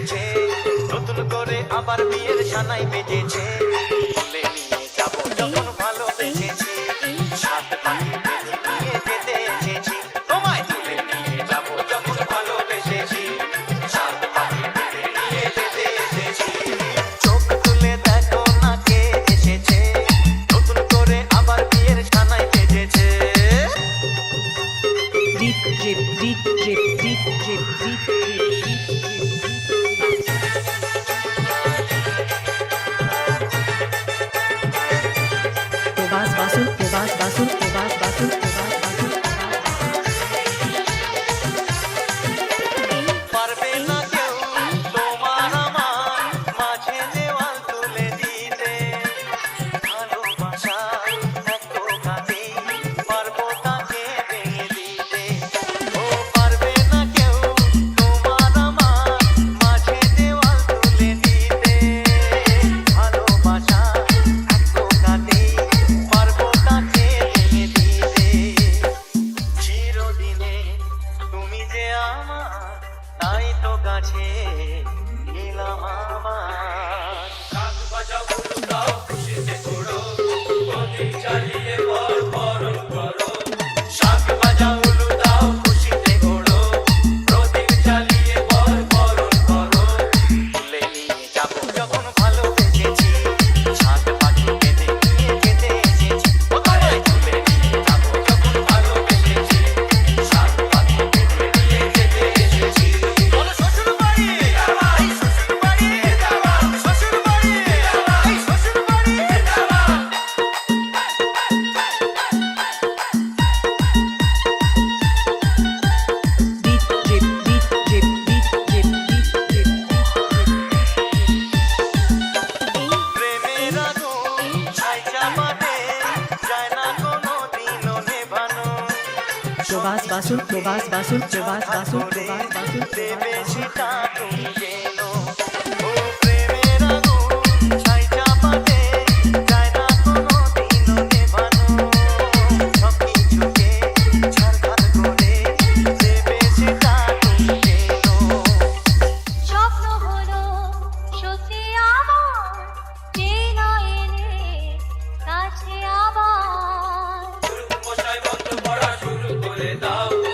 বেজেছে নতুন করে আবার বিয়ের সানাই বেজেছে বলে নিয়ে যাব যখন drip, drip, drip, drip, drip, drip, drip, drip, drip. Vas, vaso, vas, vaso, vas. তুমি যে আমার তাই তো গাছে নিলাম আমার। প্রবাস বাসুন প্রবাস বাসুন প্রবাস বাসুন প্রবাস বাসুন দেবে সীতা তুমি dá